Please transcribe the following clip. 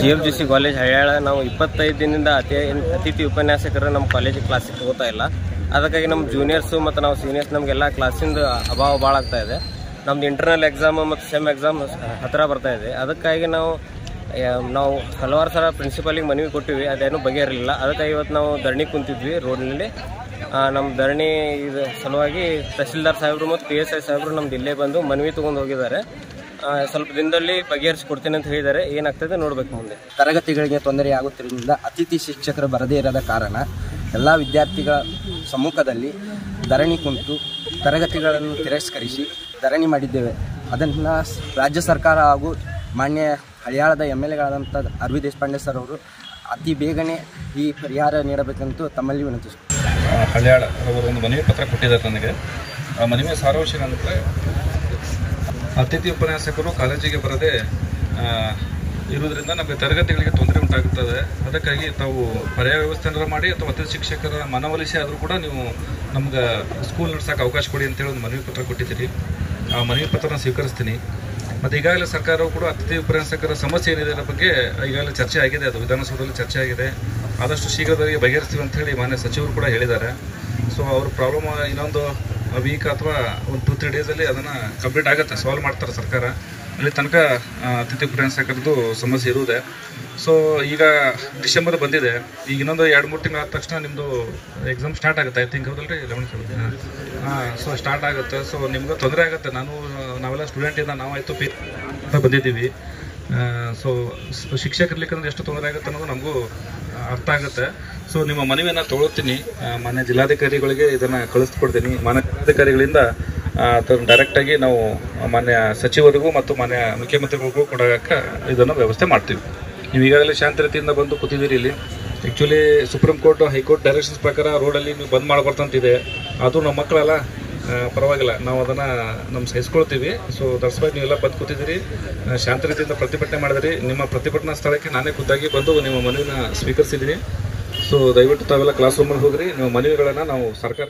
G F G C college Haliyal ನಾವು ಇಪ್ಪತ್ತೈದು ದಿನದಿಂದ ಅತಿ ಅತಿಥಿ ಉಪನ್ಯಾಸಕರು ನಮ್ಮ ಕಾಲೇಜಿಗೆ ಕ್ಲಾಸಿಗೆ ಹೋಗ್ತಾ ಇಲ್ಲ. ಅದಕ್ಕಾಗಿ ನಮ್ಮ ಜೂನಿಯರ್ಸು ಮತ್ತು ನಾವು ಸೀನಿಯರ್ಸ್ ನಮಗೆಲ್ಲ ಕ್ಲಾಸಿಂದ ಅಭಾವ ಭಾಳ ಆಗ್ತಾ ಇದೆ. ನಮ್ದು ಇಂಟರ್ನಲ್ ಎಕ್ಸಾಮ್ ಮತ್ತು ಸೆಮ್ ಎಕ್ಸಾಮ್ ಹತ್ತಿರ ಬರ್ತಾ ಇದೆ. ಅದಕ್ಕಾಗಿ ನಾವು ನಾವು ಹಲವಾರು ಸಲ ಪ್ರಿನ್ಸಿಪಾಲಿಗೆ ಮನವಿ ಕೊಟ್ಟಿವಿ. ಅದೇನು ಬಗೆಹರಿಲಿಲ್ಲ. ಅದಕ್ಕಾಗಿ ಇವತ್ತು ನಾವು ಧರಣಿ ಕುಂತಿದ್ವಿ ರೋಡ್ನಲ್ಲಿ. ನಮ್ಮ ಧರಣಿ ಇದು ಸಲುವಾಗಿ ತಹಸೀಲ್ದಾರ್ ಸಾಹೇಬರು ಮತ್ತು ಪಿ ಎಸ್ ಐ ಸಾಹೇಬರು ನಮ್ದು ಇಲ್ಲೇ ಬಂದು ಮನವಿ ತೊಗೊಂಡು ಹೋಗಿದ್ದಾರೆ. ಸ್ವಲ್ಪ ದಿನದಲ್ಲಿ ಬಗೆಹರಿಸಿಕೊಡ್ತೇನೆ ಅಂತ ಹೇಳಿದ್ದಾರೆ. ಏನಾಗ್ತದೆ ನೋಡಬೇಕು ಮುಂದೆ. ತರಗತಿಗಳಿಗೆ ತೊಂದರೆ ಆಗುತ್ತಿರೋದ್ರಿಂದ ಅತಿಥಿ ಶಿಕ್ಷಕರು ಬರದೇ ಇರದ ಕಾರಣ ಎಲ್ಲ ವಿದ್ಯಾರ್ಥಿಗಳ ಸಮ್ಮುಖದಲ್ಲಿ ಧರಣಿ ಕುಂತು ತರಗತಿಗಳನ್ನು ತಿರಸ್ಕರಿಸಿ ಧರಣಿ ಮಾಡಿದ್ದೇವೆ. ಅದನ್ನು ರಾಜ್ಯ ಸರ್ಕಾರ ಹಾಗೂ ಮಾನ್ಯ ಹಳಿಯಾಳದ ಎಂ ಎಲ್ ಎಗಳಾದಂಥ ಅರವಿ ದೇಶಪಾಂಡೆ ಸರ್ ಅವರು ಅತಿ ಬೇಗನೆ ಈ ಪರಿಹಾರ ನೀಡಬೇಕೆಂದು ತಮ್ಮಲ್ಲಿ ವಿನಂತಿಸುತ್ತಾರೆ ಹಳಿಯಾಳ ಅವರು ಒಂದು ಮನವಿ ಪತ್ರ ಕೊಟ್ಟಿದ್ದಾರೆ ನನಗೆ. ಆ ಮನವಿಯ ಸಾರಾಂಶ ಏನಂದರೆ ಅತಿಥಿ ಉಪನ್ಯಾಸಕರು ಕಾಲೇಜಿಗೆ ಬರದೆ ಇರುವುದರಿಂದ ನಮಗೆ ತರಗತಿಗಳಿಗೆ ತೊಂದರೆ ಉಂಟಾಗುತ್ತದೆ. ಅದಕ್ಕಾಗಿ ತಾವು ಪರ್ಯಾಯ ವ್ಯವಸ್ಥೆ ಮಾಡಿ ಅಥವಾ ಅತಿಥಿ ಶಿಕ್ಷಕರ ಮನವೊಲಿಸಿ ಆದರೂ ಕೂಡ ನೀವು ನಮ್ಗೆ ಸ್ಕೂಲ್ ನಡೆಸೋಕೆ ಅವಕಾಶ ಕೊಡಿ ಅಂತೇಳಿ ಒಂದು ಮನವಿ ಪತ್ರ ಕೊಟ್ಟಿದ್ದೀರಿ. ಆ ಮನವಿ ಪತ್ರನ ಸ್ವೀಕರಿಸ್ತೀನಿ. ಮತ್ತು ಈಗಾಗಲೇ ಸರ್ಕಾರವು ಕೂಡ ಅತಿಥಿ ಉಪನ್ಯಾಸಕರ ಸಮಸ್ಯೆ ಏನಿದೆ ಅದರ ಬಗ್ಗೆ ಈಗಾಗಲೇ ಚರ್ಚೆ ಆಗಿದೆ, ಅದು ವಿಧಾನಸೌಧದಲ್ಲಿ ಚರ್ಚೆ ಆಗಿದೆ. ಆದಷ್ಟು ಶೀಘ್ರದಲ್ಲಿ ಬಗೆಹರಿಸ್ತೀವಿ ಅಂತ ಹೇಳಿ ಮಾನ್ಯ ಸಚಿವರು ಕೂಡ ಹೇಳಿದ್ದಾರೆ. ಸೊ ಅವ್ರ ಪ್ರಾಬ್ಲಮ್ ಇನ್ನೊಂದು ವೀಕ್ ಅಥವಾ ಒಂದು ಟೂ ತ್ರೀ ಡೇಸಲ್ಲಿ ಅದನ್ನು ಕಂಪ್ಲೀಟ್ ಆಗುತ್ತೆ ಸಾಲ್ವ್ ಮಾಡ್ತಾರೆ ಸರ್ಕಾರ. ಅಲ್ಲಿ ತನಕ ಅತಿಥಿ ಉಪನ್ಯಾಸಕರದ್ದು ಸಮಸ್ಯೆ ಇರುವುದೇ. ಸೊ ಈಗ ಡಿಸೆಂಬರ್ ಬಂದಿದೆ. ಈಗ ಇನ್ನೊಂದು ಎರಡು, ಮೂರು ತಿಂಗಳು ಆದ ತಕ್ಷಣ ನಿಮ್ಮದು ಎಕ್ಸಾಮ್ ಸ್ಟಾರ್ಟ್ ಆಗುತ್ತೆ. ಐ ತಿಂಕ್ ಹೌದಲ್ರಿ? ಲೆವೆನ್ತ್ ಹಾಂ. ಸೊ ಸ್ಟಾರ್ಟ್ ಆಗುತ್ತೆ. ಸೊ ನಿಮ್ಗೆ ತೊಂದರೆ ಆಗುತ್ತೆ. ನಾನು, ನಾವೆಲ್ಲ ಸ್ಟೂಡೆಂಟಿಂದ ನಾವು ಆಯಿತು, ಪಿ ಅಂತ ಬಂದಿದ್ದೀವಿ. ಸೊ ಶಿಕ್ಷಕರಿರ್ಲಿಕ್ಕಂದ್ರೆ ಎಷ್ಟು ತೊಂದರೆ ಆಗುತ್ತೆ ಅನ್ನೋದು ನಮಗೂ ಅರ್ಥ ಆಗುತ್ತೆ. ಸೊ ನಿಮ್ಮ ಮನವಿಯನ್ನು ತೊಗೊಳ್ತೀನಿ. ಮನೆ ಜಿಲ್ಲಾಧಿಕಾರಿಗಳಿಗೆ ಇದನ್ನು ಕಳಿಸ್ಕೊಡ್ತೀನಿ. ಮಾನ್ಯ ಜಿಲ್ಲಾಧಿಕಾರಿಗಳಿಂದ ಡೈರೆಕ್ಟಾಗಿ ನಾವು ಮಾನ್ಯ ಸಚಿವರಿಗೂ ಮತ್ತು ಮಾನ್ಯ ಮುಖ್ಯಮಂತ್ರಿಗಳಿಗೂ ಕೂಡ ಇದನ್ನು ವ್ಯವಸ್ಥೆ ಮಾಡ್ತೀವಿ. ನೀವು ಈಗಾಗಲೇ ಶಾಂತ ರೀತಿಯಿಂದ ಬಂದು ಕೂತಿದ್ದೀರಿ ಇಲ್ಲಿ. Actually supreme court high court directions ಪ್ರಕಾರ ರೋಡಲ್ಲಿ ನೀವು ಬಂದ್ ಮಾಡಬಾರ್ದಂತಿದೆ ಅದು ನಮ್ಮ ಮಕ್ಕಳಲ್ಲ. ಪರವಾಗಿಲ್ಲ. ನಾವು ಅದನ್ನು ನಮ್ಮ ಸಹಿಸ್ಕೊಳ್ತೀವಿ. ಸೊ ದಟ್ಸ್ ವೈ ನೀವೆಲ್ಲ ಬಂದು ಕೂತಿದ್ದೀರಿ. ಶಾಂತ ರೀತಿಯಿಂದ ಪ್ರತಿಭಟನೆ ಮಾಡಿದ್ರಿ. ನಿಮ್ಮ ಪ್ರತಿಭಟನಾ ಸ್ಥಳಕ್ಕೆ ನಾನೇ ಖುದ್ದಾಗಿ ಬಂದು ನಿಮ್ಮ ಮನವಿನ ಸ್ವೀಕರಿಸಿದ್ದೀನಿ. ಸೊ ದಯವಿಟ್ಟು ತಾವೆಲ್ಲ ಕ್ಲಾಸ್ ರೂಮಲ್ಲಿ ಹೋಗ್ರಿ. ನಿಮ್ಮ ಮನವಿಗಳನ್ನು ನಾವು ಸರ್ಕಾರ